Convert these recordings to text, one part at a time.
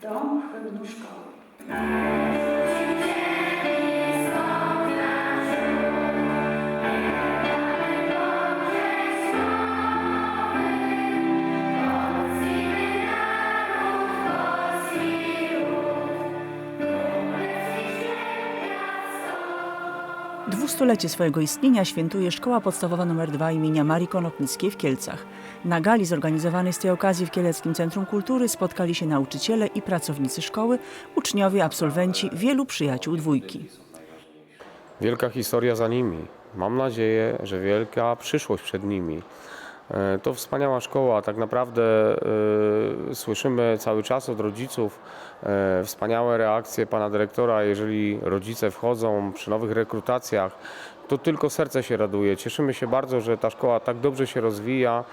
Там Ханушка. Dwustulecie swojego istnienia świętuje Szkoła Podstawowa nr 2 imienia Marii Konopnickiej w Kielcach. Na gali zorganizowanej z tej okazji w Kieleckim Centrum Kultury spotkali się nauczyciele i pracownicy szkoły, uczniowie, absolwenci, wielu przyjaciół dwójki. Wielka historia za nimi. Mam nadzieję, że wielka przyszłość przed nimi. E, To wspaniała szkoła. Tak naprawdę e, słyszymy cały czas od rodziców e, wspaniałe reakcje pana dyrektora. Jeżeli rodzice wchodzą przy nowych rekrutacjach, to tylko serce się raduje. Cieszymy się bardzo, że ta szkoła tak dobrze się rozwija.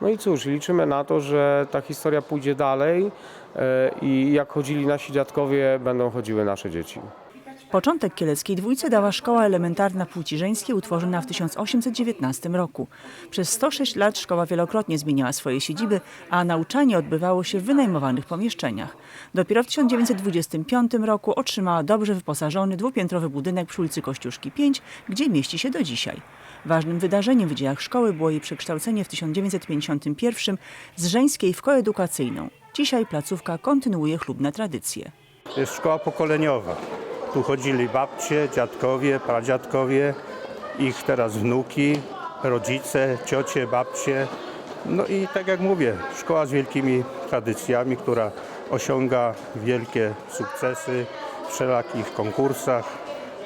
No i cóż, liczymy na to, że ta historia pójdzie dalej e, i jak chodzili nasi dziadkowie, będą chodziły nasze dzieci. Początek kieleckiej dwójce dała szkoła elementarna płci żeńskiej utworzona w 1819 roku. Przez 106 lat szkoła wielokrotnie zmieniała swoje siedziby, a nauczanie odbywało się w wynajmowanych pomieszczeniach. Dopiero w 1925 roku otrzymała dobrze wyposażony dwupiętrowy budynek przy ulicy Kościuszki 5, gdzie mieści się do dzisiaj. Ważnym wydarzeniem w dziejach szkoły było jej przekształcenie w 1951 z żeńskiej w koedukacyjną. Dzisiaj placówka kontynuuje chlubne tradycje. Jest szkoła pokoleniowa. Tu chodzili babcie, dziadkowie, pradziadkowie, ich teraz wnuki, rodzice, ciocie, babcie. No i tak jak mówię, szkoła z wielkimi tradycjami, która osiąga wielkie sukcesy w wszelakich konkursach.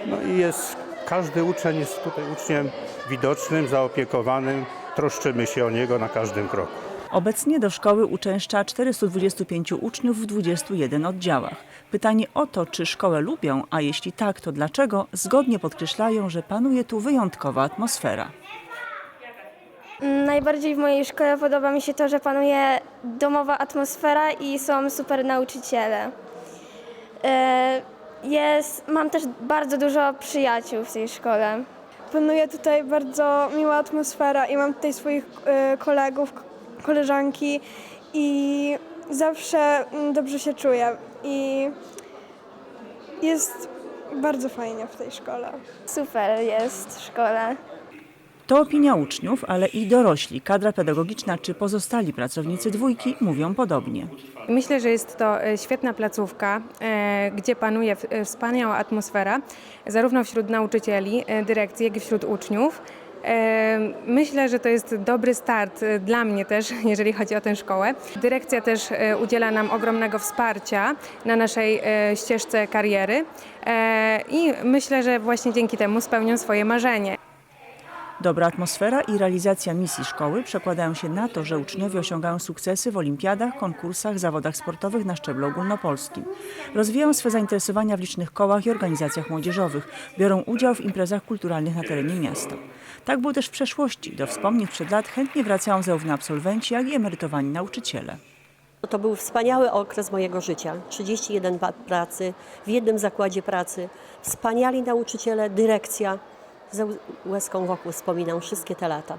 No i jest, każdy uczeń jest tutaj uczniem widocznym, zaopiekowanym. Troszczymy się o niego na każdym kroku. Obecnie do szkoły uczęszcza 425 uczniów w 21 oddziałach. Pytanie o to, czy szkołę lubią, a jeśli tak, to dlaczego, zgodnie podkreślają, że panuje tu wyjątkowa atmosfera. Najbardziej w mojej szkole podoba mi się to, że panuje domowa atmosfera i są super nauczyciele. E, Jest, mam też bardzo dużo przyjaciół w tej szkole. Panuje tutaj bardzo miła atmosfera i mam tutaj swoich e, kolegów, koleżanki i zawsze mm, dobrze się czuję i jest bardzo fajnie w tej szkole. Super jest w szkole. To opinia uczniów, ale i dorośli, kadra pedagogiczna czy pozostali pracownicy dwójki mówią podobnie. Myślę, że jest to e, świetna placówka, e, gdzie panuje e, wspaniała atmosfera, zarówno wśród nauczycieli, dyrekcji, jak i wśród uczniów. Myślę, że to jest dobry start e, dla mnie też, jeżeli chodzi o tę szkołę. Dyrekcja też e, udziela nam ogromnego wsparcia na naszej e, ścieżce kariery i myślę, że właśnie dzięki temu spełnią swoje marzenie. Dobra atmosfera i realizacja misji szkoły przekładają się na to, że uczniowie osiągają sukcesy w olimpiadach, konkursach, zawodach sportowych na szczeblu ogólnopolskim. Rozwijają swe zainteresowania w licznych kołach i organizacjach młodzieżowych, biorą udział w imprezach kulturalnych na terenie miasta. Tak było też w przeszłości. Do wspomnień sprzed lat chętnie wracają zarówno absolwenci, jak i emerytowani nauczyciele. To był wspaniały okres mojego życia. 31 lat pracy w jednym zakładzie pracy. Wspaniali nauczyciele, dyrekcja. Z łezką wokół wspominam wszystkie te lata.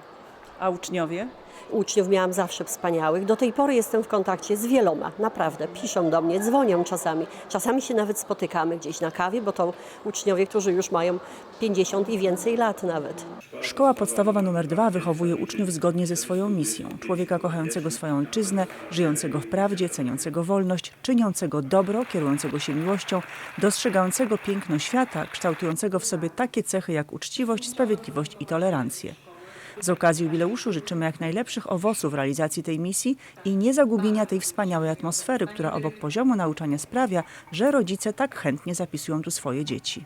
A uczniowie? Uczniów miałam zawsze wspaniałych. Do tej pory jestem w kontakcie z wieloma, naprawdę. Piszą do mnie, dzwonią czasami. Czasami się nawet spotykamy gdzieś na kawie, bo to uczniowie, którzy już mają 50 i więcej lat nawet. Szkoła podstawowa nr 2 wychowuje uczniów zgodnie ze swoją misją. Człowieka kochającego swoją ojczyznę, żyjącego w prawdzie, ceniącego wolność, czyniącego dobro, kierującego się miłością, dostrzegającego piękno świata, kształtującego w sobie takie cechy jak uczciwość, sprawiedliwość i tolerancję. Z okazji jubileuszu życzymy jak najlepszych owoców realizacji tej misji i niezagubienia tej wspaniałej atmosfery, która obok poziomu nauczania sprawia, że rodzice tak chętnie zapisują tu swoje dzieci.